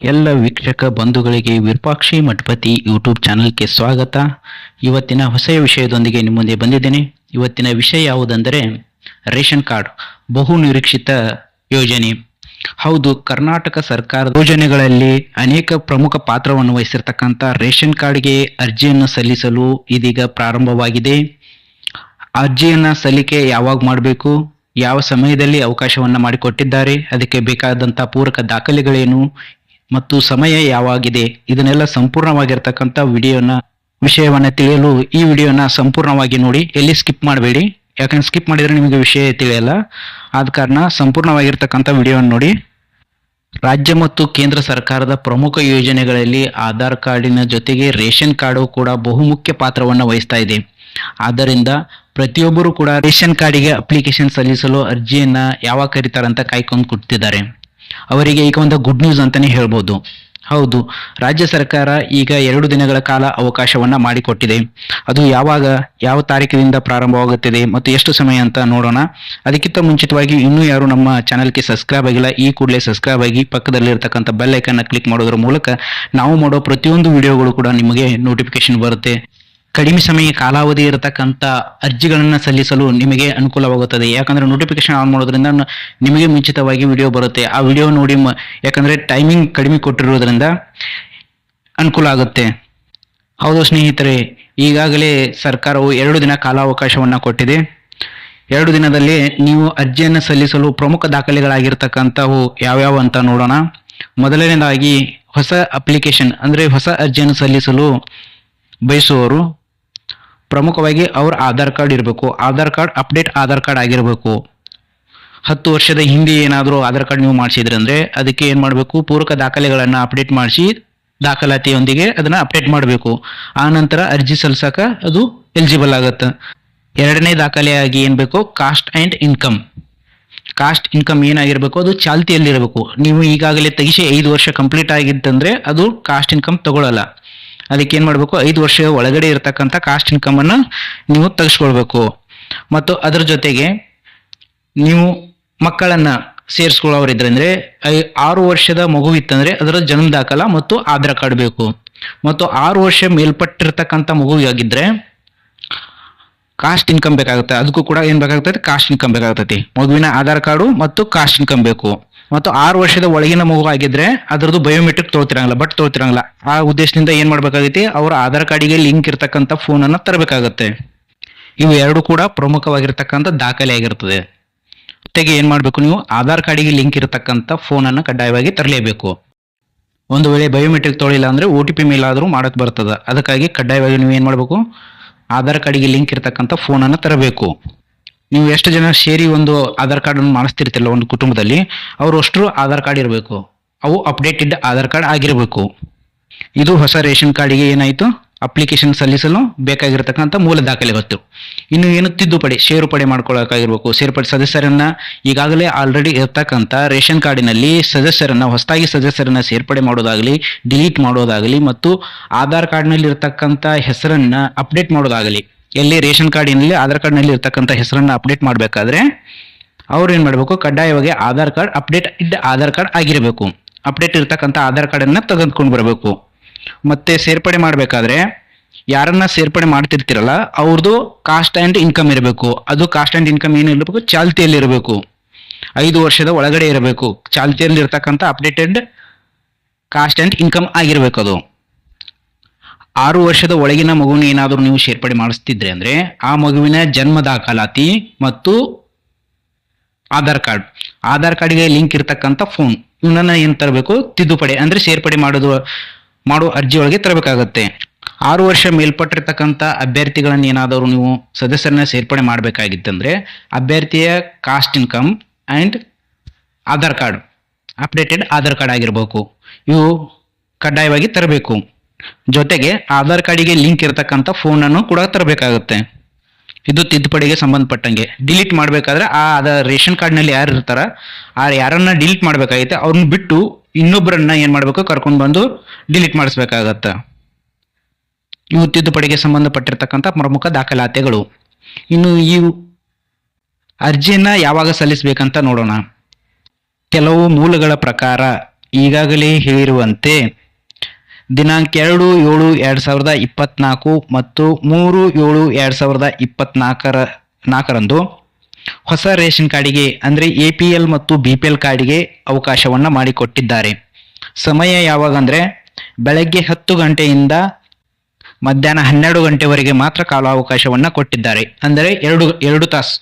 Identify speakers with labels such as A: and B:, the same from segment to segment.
A: ಎಲ್ಲ ವೀಕ್ಷಕ ಬಂಧುಗಳಿಗೆ ವಿರೂಪಾಕ್ಷಿ ಮಠಪತಿ ಯೂಟ್ಯೂಬ್ ಚಾನಲ್ಗೆ ಸ್ವಾಗತ. ಇವತ್ತಿನ ಹೊಸ ವಿಷಯದೊಂದಿಗೆ ನಿಮ್ಮ ಮುಂದೆ ಬಂದಿದ್ದೇನೆ. ಇವತ್ತಿನ ವಿಷಯ ಯಾವುದೆಂದರೆ ರೇಷನ್ ಕಾರ್ಡ್, ಬಹು ನಿರೀಕ್ಷಿತ ಯೋಜನೆ. ಹೌದು, ಕರ್ನಾಟಕ ಸರ್ಕಾರದ ಯೋಜನೆಗಳಲ್ಲಿ ಅನೇಕ ಪ್ರಮುಖ ಪಾತ್ರವನ್ನು ವಹಿಸಿರ್ತಕ್ಕಂಥ ರೇಷನ್ ಕಾರ್ಡ್ಗೆ ಅರ್ಜಿಯನ್ನು ಸಲ್ಲಿಸಲು ಇದೀಗ ಪ್ರಾರಂಭವಾಗಿದೆ. ಅರ್ಜಿಯನ್ನು ಸಲ್ಲಿಕೆ ಯಾವಾಗ ಮಾಡಬೇಕು, ಯಾವ ಸಮಯದಲ್ಲಿ ಅವಕಾಶವನ್ನು ಮಾಡಿಕೊಟ್ಟಿದ್ದಾರೆ, ಅದಕ್ಕೆ ಬೇಕಾದಂಥ ಪೂರಕ ದಾಖಲೆಗಳೇನು ಮತ್ತು ಸಮಯ ಯಾವಾಗಿದೆ, ಇದನ್ನೆಲ್ಲ ಸಂಪೂರ್ಣವಾಗಿರ್ತಕ್ಕಂಥ ವಿಡಿಯೋನ, ವಿಷಯವನ್ನು ತಿಳಿಯಲು ಈ ವಿಡಿಯೋನ ಸಂಪೂರ್ಣವಾಗಿ ನೋಡಿ, ಎಲ್ಲಿ ಸ್ಕಿಪ್ ಮಾಡಬೇಡಿ. ಯಾಕಂದ್ರೆ ಸ್ಕಿಪ್ ಮಾಡಿದರೆ ನಿಮಗೆ ವಿಷಯ ತಿಳಿಯಲ್ಲ. ಆದ ಕಾರಣ ಸಂಪೂರ್ಣವಾಗಿರ್ತಕ್ಕಂಥ ವಿಡಿಯೋವನ್ನು ನೋಡಿ. ರಾಜ್ಯ ಮತ್ತು ಕೇಂದ್ರ ಸರ್ಕಾರದ ಪ್ರಮುಖ ಯೋಜನೆಗಳಲ್ಲಿ ಆಧಾರ್ ಕಾರ್ಡಿನ ಜೊತೆಗೆ ರೇಷನ್ ಕಾರ್ಡು ಕೂಡ ಬಹುಮುಖ್ಯ ಪಾತ್ರವನ್ನು ವಹಿಸ್ತಾ ಇದೆ. ಆದ್ದರಿಂದ ಪ್ರತಿಯೊಬ್ಬರು ಕೂಡ ರೇಷನ್ ಕಾರ್ಡಿಗೆ ಅಪ್ಲಿಕೇಶನ್ ಸಲ್ಲಿಸಲು ಅರ್ಜಿಯನ್ನು ಯಾವಾಗ ಕರೀತಾರಂತ ಕಾಯ್ಕೊಂಡು ಕೂತಿದ್ದಾರೆ. ಅವರಿಗೆ ಈಗ ಒಂದು ಗುಡ್ ನ್ಯೂಸ್ ಅಂತಾನೆ ಹೇಳ್ಬೋದು. ಹೌದು, ರಾಜ್ಯ ಸರ್ಕಾರ ಈಗ ಎರಡು ದಿನಗಳ ಕಾಲ ಅವಕಾಶವನ್ನ ಮಾಡಿಕೊಟ್ಟಿದೆ. ಅದು ಯಾವಾಗ, ಯಾವ ತಾರೀಕಿನಿಂದ ಪ್ರಾರಂಭವಾಗುತ್ತಿದೆ ಮತ್ತು ಎಷ್ಟು ಸಮಯ ಅಂತ ನೋಡೋಣ. ಅದಕ್ಕಿಂತ ಮುಂಚಿತವಾಗಿ ಇನ್ನೂ ಯಾರು ನಮ್ಮ ಚಾನಲ್ಗೆ ಸಬ್ಸ್ಕ್ರೈಬ್ ಆಗಿಲ್ಲ, ಈ ಕೂಡಲೇ ಸಬ್ಸ್ಕ್ರೈಬ್ ಆಗಿ ಪಕ್ಕದಲ್ಲಿರ್ತಕ್ಕಂಥ ಬೆಲ್ ಐಕನ್ನ ಕ್ಲಿಕ್ ಮಾಡೋದ್ರ ಮೂಲಕ ನಾವು ಮಾಡೋ ಪ್ರತಿಯೊಂದು ವಿಡಿಯೋಗಳು ಕೂಡ ನಿಮಗೆ ನೋಟಿಫಿಕೇಶನ್ ಬರುತ್ತೆ. ಕಡಿಮೆ ಸಮಯ ಕಾಲಾವಧಿ ಇರತಕ್ಕಂಥ ಅರ್ಜಿಗಳನ್ನು ಸಲ್ಲಿಸಲು ನಿಮಗೆ ಅನುಕೂಲವಾಗುತ್ತದೆ. ಯಾಕಂದರೆ ನೋಟಿಫಿಕೇಶನ್ ಆನ್ ಮಾಡೋದ್ರಿಂದ ನಿಮಗೆ ಮುಂಚಿತವಾಗಿ ವಿಡಿಯೋ ಬರುತ್ತೆ. ಆ ವಿಡಿಯೋ ನೋಡಿ ಯಾಕಂದ್ರೆ ಟೈಮಿಂಗ್ ಕಡಿಮೆ ಕೊಟ್ಟಿರೋದ್ರಿಂದ ಅನುಕೂಲ ಆಗುತ್ತೆ. ಹೌದು ಸ್ನೇಹಿತರೆ, ಈಗಾಗಲೇ ಸರ್ಕಾರವು ಎರಡು ದಿನ ಕಾಲಾವಕಾಶವನ್ನು ಕೊಟ್ಟಿದೆ. ಎರಡು ದಿನದಲ್ಲಿ ನೀವು ಅರ್ಜಿಯನ್ನು ಸಲ್ಲಿಸಲು ಪ್ರಮುಖ ದಾಖಲೆಗಳಾಗಿರ್ತಕ್ಕಂಥವು ಯಾವ್ಯಾವ ಅಂತ ನೋಡೋಣ. ಮೊದಲನೇದಾಗಿ ಹೊಸ ಅಪ್ಲಿಕೇಶನ್ ಅಂದರೆ ಹೊಸ ಅರ್ಜಿಯನ್ನು ಸಲ್ಲಿಸಲು ಬಯಸುವವರು ಪ್ರಮುಖವಾಗಿ ಅವ್ರ ಆಧಾರ್ ಕಾರ್ಡ್ ಇರಬೇಕು, Aadhaar card update Aadhaar card ಆಗಿರಬೇಕು. ಹತ್ತು ವರ್ಷದ ಹಿಂದೆ ಏನಾದರೂ ಆಧಾರ್ ಕಾರ್ಡ್ ನೀವು ಮಾಡಿಸಿದ್ರೆ ಅಂದರೆ ಅದಕ್ಕೆ ಏನು ಮಾಡಬೇಕು? ಪೂರಕ ದಾಖಲೆಗಳನ್ನು ಅಪ್ಡೇಟ್ ಮಾಡಿಸಿ ದಾಖಲಾತಿಯೊಂದಿಗೆ ಅದನ್ನು ಅಪ್ಡೇಟ್ ಮಾಡಬೇಕು. ಆ ನಂತರ ಅರ್ಜಿ ಸಲ್ಲಿಸೋಕೆ ಅದು ಎಲಿಜಿಬಲ್ ಆಗುತ್ತೆ. ಎರಡನೇ ದಾಖಲೆಯಾಗಿ ಏನು ಬೇಕು caste and income caste income ಏನಾಗಿರಬೇಕು? ಅದು ಚಾಲ್ತಿಯಲ್ಲಿರಬೇಕು. ನೀವು ಈಗಾಗಲೇ ತೆಗಿಸಿ ಐದು ವರ್ಷ ಕಂಪ್ಲೀಟ್ ಆಗಿತ್ತಂದರೆ ಅದು ಕಾಸ್ಟ್ ಇನ್ಕಮ್ ತಗೊಳ್ಳಲ್ಲ ಅದಕ್ಕೆ ಏನು ಮಾಡಬೇಕು? ಐದು ವರ್ಷ ಒಳಗಡೆ ಇರತಕ್ಕಂಥ ಕಾಸ್ಟ್ ಇನ್ಕಮನ್ನು ನೀವು ತೆಗೆಸ್ಕೊಳ್ಬೇಕು. ಮತ್ತು ಅದರ ಜೊತೆಗೆ ನೀವು ಮಕ್ಕಳನ್ನ ಸೇರಿಸ್ಕೊಳ್ಳೋರಿದ್ರೆ ಅಂದ್ರೆ ಐ- ಆರು ವರ್ಷದ ಮಗು ಇತ್ತಂದ್ರೆ ಅದರ ಜನ್ಮ ದಾಖಲ ಮತ್ತು ಆಧಾರ್ ಕಾರ್ಡ್ ಬೇಕು. ಮತ್ತು ಆರು ವರ್ಷ ಮೇಲ್ಪಟ್ಟಿರ್ತಕ್ಕಂಥ ಮಗುವಾಗಿದ್ರೆ ಕಾಸ್ಟ್ ಇನ್ಕಮ್ ಬೇಕಾಗುತ್ತೆ. ಅದಕ್ಕೂ ಕೂಡ ಏನು ಬೇಕಾಗ್ತದೆ ಕಾಸ್ಟ್ ಇನ್ಕಮ್ ಬೇಕಾಗ್ತೈತಿ. ಮಗುವಿನ ಆಧಾರ್ ಕಾರ್ಡು ಮತ್ತು ಕಾಸ್ಟ್ ಇನ್ಕಮ್ ಬೇಕು. ಮತ್ತು ಆರು ವರ್ಷದ ಒಳಗಿನ ಮಗು ಆಗಿದ್ರೆ ಅದರದ್ದು ಬಯೋಮೆಟ್ರಿಕ್ ತೊಳ್ತಿರಂಗಿಲ್ಲ ಬಟ್ ತೊಳ್ತಿರಂಗಿಲ್ಲ ಆ ಉದ್ದೇಶದಿಂದ ಏನ್ ಮಾಡ್ಬೇಕಾಗೈತಿ? ಅವರ ಆಧಾರ್ ಕಾರ್ಡಿಗೆ ಲಿಂಕ್ ಇರ್ತಕ್ಕಂಥ ಫೋನ್ ಅನ್ನ ತರಬೇಕಾಗತ್ತೆ. ಇವು ಎರಡು ಕೂಡ ಪ್ರಮುಖವಾಗಿರ್ತಕ್ಕಂಥ ದಾಖಲೆ ಆಗಿರ್ತದೆ. ಜೊತೆಗೆ ಏನ್ ಮಾಡ್ಬೇಕು ನೀವು? ಆಧಾರ್ ಕಾರ್ಡಿಗೆ ಲಿಂಕ್ ಇರತಕ್ಕಂಥ ಫೋನ್ ಅನ್ನ ಕಡ್ಡಾಯವಾಗಿ ತರಲೇಬೇಕು. ಒಂದು ವೇಳೆ ಬಯೋಮೆಟ್ರಿಕ್ ತೊಳಿಲ್ಲ ಅಂದ್ರೆ ಓ ಟಿ ಪಿ ಮೇಲಾದರೂ ಮಾಡಕ್ ಬರ್ತದೆ. ಅದಕ್ಕಾಗಿ ಕಡ್ಡಾಯವಾಗಿ ನೀವು ಏನ್ ಮಾಡಬೇಕು? ಆಧಾರ್ ಕಾರ್ಡಿಗೆ ಲಿಂಕ್ ಇರತಕ್ಕಂತ ಫೋನ್ ಅನ್ನ ತರಬೇಕು. ನೀವು ಎಷ್ಟು ಜನ ಸೇರಿ ಒಂದು ಆಧಾರ್ ಕಾರ್ಡ್ ಅನ್ನು ಮಾಡಿಸ್ತಿರ್ತಿಲ್ಲ ಒಂದು ಕುಟುಂಬದಲ್ಲಿ, ಅವರು ಅಷ್ಟರು ಆಧಾರ್ ಕಾರ್ಡ್ ಇರಬೇಕು. ಅವು ಅಪ್ಡೇಟೆಡ್ ಆಧಾರ್ ಕಾರ್ಡ್ ಆಗಿರಬೇಕು. ಇದು ಹೊಸ ರೇಷನ್ ಕಾರ್ಡಿಗೆ ಏನಾಯಿತು? ಅಪ್ಲಿಕೇಶನ್ ಸಲ್ಲಿಸಲು ಬೇಕಾಗಿರತಕ್ಕಂಥ ಮೂಲ ದಾಖಲೆಗಳು ಇನ್ನು ಏನು ತಿದ್ದುಪಡಿ ಸೇರ್ಪಡೆ ಮಾಡ್ಕೊಳ್ಳೋಕ್ಕಾಗಿರ್ಬೇಕು ಸೇರ್ಪಡೆ ಸದಸ್ಯರನ್ನ ಈಗಾಗಲೇ ಆಲ್ರೆಡಿ ಇರತಕ್ಕಂಥ ರೇಷನ್ ಕಾರ್ಡಿನಲ್ಲಿ ಸದಸ್ಯರನ್ನ, ಹೊಸದಾಗಿ ಸದಸ್ಯರನ್ನ ಸೇರ್ಪಡೆ ಮಾಡೋದಾಗಲಿ ಡಿಲೀಟ್ ಮಾಡೋದಾಗಲಿ, ಮತ್ತು ಆಧಾರ್ ಕಾರ್ಡ್ನಲ್ಲಿ ಇರ್ತಕ್ಕಂಥ ಹೆಸರನ್ನ ಅಪ್ಡೇಟ್ ಮಾಡೋದಾಗಲಿ. ಎಲ್ಲಿ ರೇಷನ್ ಕಾರ್ಡಿನಲ್ಲಿ ಆಧಾರ್ ಕಾರ್ಡ್ನಲ್ಲಿ ಇರ್ತಕ್ಕಂಥ ಹೆಸರನ್ನು ಅಪ್ಡೇಟ್ ಮಾಡಬೇಕಾದ್ರೆ ಅವ್ರು ಏನು ಮಾಡಬೇಕು? ಕಡ್ಡಾಯವಾಗಿ ಆಧಾರ್ ಕಾರ್ಡ್ ಅಪ್ಡೇಟ್ ಇದ್ದ ಆಧಾರ್ ಕಾರ್ಡ್ ಆಗಿರಬೇಕು. ಅಪ್ಡೇಟ್ ಇರ್ತಕ್ಕಂಥ ಆಧಾರ್ ಕಾರ್ಡನ್ನು ತೆಗೆದುಕೊಂಡು ಬರಬೇಕು. ಮತ್ತು ಸೇರ್ಪಡೆ ಮಾಡಬೇಕಾದ್ರೆ ಯಾರನ್ನ ಸೇರ್ಪಡೆ ಮಾಡ್ತಿರ್ತಿರಲ್ಲ ಅವ್ರದ್ದು ಕಾಸ್ಟ್ ಆ್ಯಂಡ್ ಇನ್ಕಮ್ ಇರಬೇಕು. ಅದು ಕಾಸ್ಟ್ ಆ್ಯಂಡ್ ಇನ್ಕಮ್ ಏನು ಇರಬೇಕು? ಚಾಲ್ತಿಯಲ್ಲಿ ಇರಬೇಕು. ಐದು ವರ್ಷದ ಒಳಗಡೆ ಇರಬೇಕು. ಚಾಲ್ತಿಯಲ್ಲಿರ್ತಕ್ಕಂಥ ಅಪ್ಡೇಟೆಡ್ ಕಾಸ್ಟ್ ಆ್ಯಂಡ್ ಇನ್ಕಮ್ ಆಗಿರಬೇಕು ಅದು ಆರು ವರ್ಷದ ಒಳಗಿನ ಮಗುವಿನ ಏನಾದರೂ ನೀವು ಸೇರ್ಪಡೆ ಮಾಡಿಸ್ತಿದ್ರೆ ಅಂದ್ರೆ ಆ ಮಗುವಿನ ಜನ್ಮ ದಾಖಲಾತಿ ಮತ್ತು ಆಧಾರ್ ಕಾರ್ಡ್. ಆಧಾರ್ ಕಾರ್ಡ್ಗೆ ಲಿಂಕ್ ಇರ್ತಕ್ಕಂಥ ಫೋನ್. ಇವನನ್ನ ಏನು ತರಬೇಕು? ತಿದ್ದುಪಡಿ. ಅಂದ್ರೆ ಸೇರ್ಪಡೆ ಮಾಡೋದು, ಮಾಡೋ ಅರ್ಜಿ ಒಳಗೆ ತರಬೇಕಾಗತ್ತೆ. ಆರು ವರ್ಷ ಮೇಲ್ಪಟ್ಟಿರ್ತಕ್ಕಂಥ ಅಭ್ಯರ್ಥಿಗಳನ್ನ ಏನಾದರೂ ನೀವು ಸದಸ್ಯರನ್ನ ಸೇರ್ಪಡೆ ಮಾಡಬೇಕಾಗಿತ್ತಂದ್ರೆ ಅಭ್ಯರ್ಥಿಯ caste income and Aadhaar card. Updated Aadhaar card ಆಗಿರಬೇಕು. ಇವು ಕಡ್ಡಾಯವಾಗಿ ತರಬೇಕು. ಜೊತೆಗೆ ಆಧಾರ್ ಕಾರ್ಡಿಗೆ ಲಿಂಕ್ ಇರತಕ್ಕಂಥ ಫೋನನ್ನು ಕೂಡ ತರಬೇಕಾಗುತ್ತೆ. ಇದು ತಿದ್ದುಪಡಿಗೆ ಸಂಬಂಧಪಟ್ಟಂಗೆ. ಡಿಲೀಟ್ ಮಾಡಬೇಕಾದ್ರೆ ಆ ಅದ ರೇಷನ್ ಕಾರ್ಡ್ನಲ್ಲಿ ಯಾರು ಇರ್ತಾರ, ಆ ಯಾರನ್ನ ಡಿಲೀಟ್ ಮಾಡಬೇಕಾಗೈತೆ ಅವ್ರನ್ನ ಬಿಟ್ಟು ಇನ್ನೊಬ್ಬರನ್ನ ಏನು ಮಾಡಬೇಕು, ಕರ್ಕೊಂಡು ಬಂದು ಡಿಲೀಟ್ ಮಾಡಿಸ್ಬೇಕಾಗತ್ತೆ. ಇವು ತಿದ್ದುಪಡಿಗೆ ಸಂಬಂಧಪಟ್ಟಿರ್ತಕ್ಕಂಥ ಪ್ರಮುಖ ದಾಖಲಾತಿಗಳು. ಇನ್ನು ಈ ಅರ್ಜಿಯನ್ನ ಯಾವಾಗ ಸಲ್ಲಿಸಬೇಕಂತ ನೋಡೋಣ. ಕೆಲವು ಮೂಲಗಳ ಪ್ರಕಾರ ಈಗಾಗಲೇ ಹೇಳಿರುವಂತೆ ದಿನಾಂಕ ಎರಡು ಏಳು ಎರಡು ಸಾವಿರದ ಇಪ್ಪತ್ನಾಲ್ಕು ಮತ್ತು ಮೂರು ಏಳು ಎರಡು ಸಾವಿರದ ಇಪ್ಪತ್ನಾಲ್ಕರ ನಾಲ್ಕರಂದು ಹೊಸ ರೇಷನ್ ಕಾರ್ಡಿಗೆ, ಅಂದರೆ ಎ ಪಿ ಎಲ್ ಮತ್ತು ಬಿ ಪಿ ಎಲ್ ಕಾರ್ಡಿಗೆ ಅವಕಾಶವನ್ನು ಮಾಡಿಕೊಟ್ಟಿದ್ದಾರೆ. ಸಮಯ ಯಾವಾಗ ಅಂದರೆ ಬೆಳಗ್ಗೆ ಹತ್ತು ಗಂಟೆಯಿಂದ ಮಧ್ಯಾಹ್ನ ಹನ್ನೆರಡು ಗಂಟೆವರೆಗೆ ಮಾತ್ರ ಕಾಲಾವಕಾಶವನ್ನು ಕೊಟ್ಟಿದ್ದಾರೆ. ಅಂದರೆ ಎರಡು ಎರಡು ತಾಸು.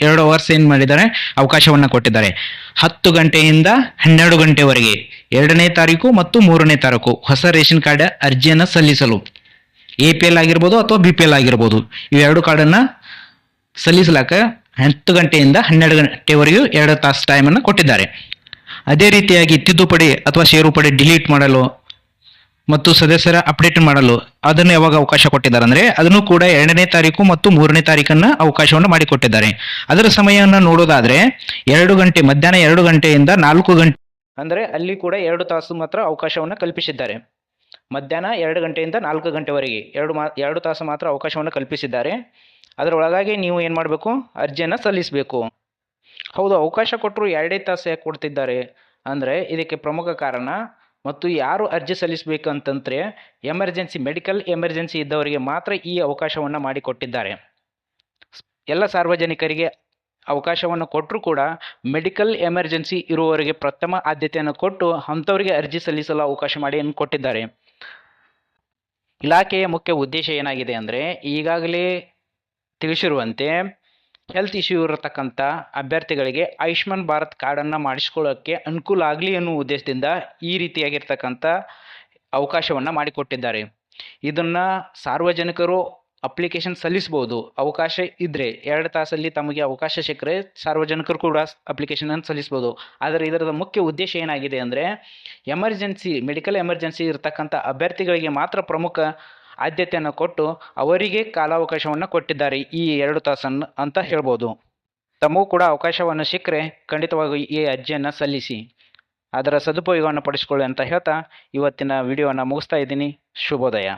A: ಎರಡು ಅವರ್ಸ್ ಏನು ಮಾಡಿದ್ದಾರೆ? ಅವಕಾಶವನ್ನು ಕೊಟ್ಟಿದ್ದಾರೆ. ಹತ್ತು ಗಂಟೆಯಿಂದ ಹನ್ನೆರಡು ಗಂಟೆವರೆಗೆ, ಎರಡನೇ ತಾರೀಕು ಮತ್ತು ಮೂರನೇ ತಾರೀಕು ಹೊಸ ರೇಷನ್ ಕಾರ್ಡ್ ಅರ್ಜಿಯನ್ನು ಸಲ್ಲಿಸಲು. ಎ ಪಿ ಎಲ್ ಆಗಿರ್ಬೋದು ಅಥವಾ ಬಿ ಪಿ ಎಲ್ ಆಗಿರ್ಬೋದು. ಇವೆರಡು ಕಾರ್ಡನ್ನು ಸಲ್ಲಿಸಲಾಕ ಹತ್ತು ಗಂಟೆಯಿಂದ ಹನ್ನೆರಡು ಗಂಟೆವರೆಗೂ ಎರಡು ತಾಸು ಟೈಮನ್ನು ಕೊಟ್ಟಿದ್ದಾರೆ. ಅದೇ ರೀತಿಯಾಗಿ ತಿದ್ದುಪಡಿ ಅಥವಾ ಷೇರುಪಡಿ ಡಿಲೀಟ್ ಮಾಡಲು ಮತ್ತು ಸದಸ್ಯರ ಅಪ್ಡೇಟ್ ಮಾಡಲು ಅದನ್ನು ಯಾವಾಗ ಅವಕಾಶ ಕೊಟ್ಟಿದ್ದಾರೆ ಅಂದರೆ ಅದನ್ನು ಕೂಡ ಎರಡನೇ ತಾರೀಕು ಮತ್ತು ಮೂರನೇ ತಾರೀಕನ್ನ ಅವಕಾಶವನ್ನು ಮಾಡಿಕೊಟ್ಟಿದ್ದಾರೆ. ಅದರ ಸಮಯವನ್ನು ನೋಡೋದಾದ್ರೆ ಎರಡು ಗಂಟೆ, ಮಧ್ಯಾಹ್ನ ಎರಡು ಗಂಟೆಯಿಂದ ನಾಲ್ಕು ಗಂಟೆ ಅಂದರೆ ಅಲ್ಲಿ ಕೂಡ ಎರಡು ತಾಸು ಮಾತ್ರ ಅವಕಾಶವನ್ನು ಕಲ್ಪಿಸಿದ್ದಾರೆ. ಮಧ್ಯಾಹ್ನ ಎರಡು ಗಂಟೆಯಿಂದ ನಾಲ್ಕು ಗಂಟೆವರೆಗೆ ಎರಡು ಮಾ, ಎರಡು ತಾಸು ಮಾತ್ರ ಅವಕಾಶವನ್ನು ಕಲ್ಪಿಸಿದ್ದಾರೆ. ಅದರೊಳಗಾಗಿ ನೀವು ಏನು ಮಾಡಬೇಕು? ಅರ್ಜಿಯನ್ನು ಸಲ್ಲಿಸಬೇಕು. ಹೌದು, ಅವಕಾಶ ಕೊಟ್ಟರು ಎರಡೇ ತಾಸು ಯಾಕೆ ಕೊಡ್ತಿದ್ದಾರೆ? ಅಂದರೆ ಇದಕ್ಕೆ ಪ್ರಮುಖ ಕಾರಣ ಮತ್ತು ಯಾರು ಅರ್ಜಿ ಸಲ್ಲಿಸಬೇಕು ಅಂತಂದರೆ ಎಮರ್ಜೆನ್ಸಿ, ಮೆಡಿಕಲ್ ಎಮರ್ಜೆನ್ಸಿ ಇದ್ದವರಿಗೆ ಮಾತ್ರ ಈ ಅವಕಾಶವನ್ನು ಮಾಡಿಕೊಟ್ಟಿದ್ದಾರೆ. ಎಲ್ಲ ಸಾರ್ವಜನಿಕರಿಗೆ ಅವಕಾಶವನ್ನು ಕೊಟ್ಟರೂ ಕೂಡ ಮೆಡಿಕಲ್ ಎಮರ್ಜೆನ್ಸಿ ಇರುವವರಿಗೆ ಪ್ರಥಮ ಆದ್ಯತೆಯನ್ನು ಕೊಟ್ಟು ಅಂಥವರಿಗೆ ಅರ್ಜಿ ಸಲ್ಲಿಸಲು ಅವಕಾಶ ಮಾಡಿ ಕೊಟ್ಟಿದ್ದಾರೆ. ಇಲಾಖೆಯ ಮುಖ್ಯ ಉದ್ದೇಶ ಏನಾಗಿದೆ ಅಂದರೆ ಈಗಾಗಲೇ ತಿಳಿಸಿರುವಂತೆ ಹೆಲ್ತ್ ಇಶ್ಯೂ ಇರತಕ್ಕಂಥ ಅಭ್ಯರ್ಥಿಗಳಿಗೆ ಆಯುಷ್ಮಾನ್ ಭಾರತ್ ಕಾರ್ಡನ್ನು ಮಾಡಿಸ್ಕೊಳ್ಳೋಕ್ಕೆ ಅನುಕೂಲ ಆಗಲಿ ಅನ್ನೋ ಉದ್ದೇಶದಿಂದ ಈ ರೀತಿಯಾಗಿರ್ತಕ್ಕಂಥ ಅವಕಾಶವನ್ನು ಮಾಡಿಕೊಟ್ಟಿದ್ದಾರೆ. ಇದನ್ನು ಸಾರ್ವಜನಿಕರು ಅಪ್ಲಿಕೇಶನ್ ಸಲ್ಲಿಸ್ಬೋದು. ಅವಕಾಶ ಇದ್ದರೆ ಎರಡು ತಾಸಲ್ಲಿ ತಮಗೆ ಅವಕಾಶ ಸಿಕ್ಕರೆ ಸಾರ್ವಜನಿಕರು ಕೂಡ ಅಪ್ಲಿಕೇಶನನ್ನು ಸಲ್ಲಿಸ್ಬೋದು. ಆದರೆ ಇದರದ ಮುಖ್ಯ ಉದ್ದೇಶ ಏನಾಗಿದೆ ಅಂದರೆ ಎಮರ್ಜೆನ್ಸಿ ಮೆಡಿಕಲ್ ಎಮರ್ಜೆನ್ಸಿ ಇರತಕ್ಕಂಥ ಅಭ್ಯರ್ಥಿಗಳಿಗೆ ಮಾತ್ರ ಪ್ರಮುಖ ಆದ್ಯತೆಯನ್ನು ಕೊಟ್ಟು ಅವರಿಗೆ ಕಾಲಾವಕಾಶವನ್ನು ಕೊಟ್ಟಿದ್ದಾರೆ ಈ ಎರಡು ತಾಸನ್ನು ಅಂತ ಹೇಳ್ಬೋದು. ತಮಗೂ ಕೂಡ ಅವಕಾಶವನ್ನು ಸಿಕ್ಕರೆ ಖಂಡಿತವಾಗಿ ಈ ಅರ್ಜಿಯನ್ನು ಸಲ್ಲಿಸಿ. ಅದರ ಸದುಪಯೋಗವನ್ನು ಪಡಿಸಿಕೊಳ್ಳಿ ಅಂತ ಹೇಳ್ತಾ ಇವತ್ತಿನ ವಿಡಿಯೋನ ಮುಗಿಸ್ತಾ ಇದ್ದೀನಿ. ಶುಭೋದಯ.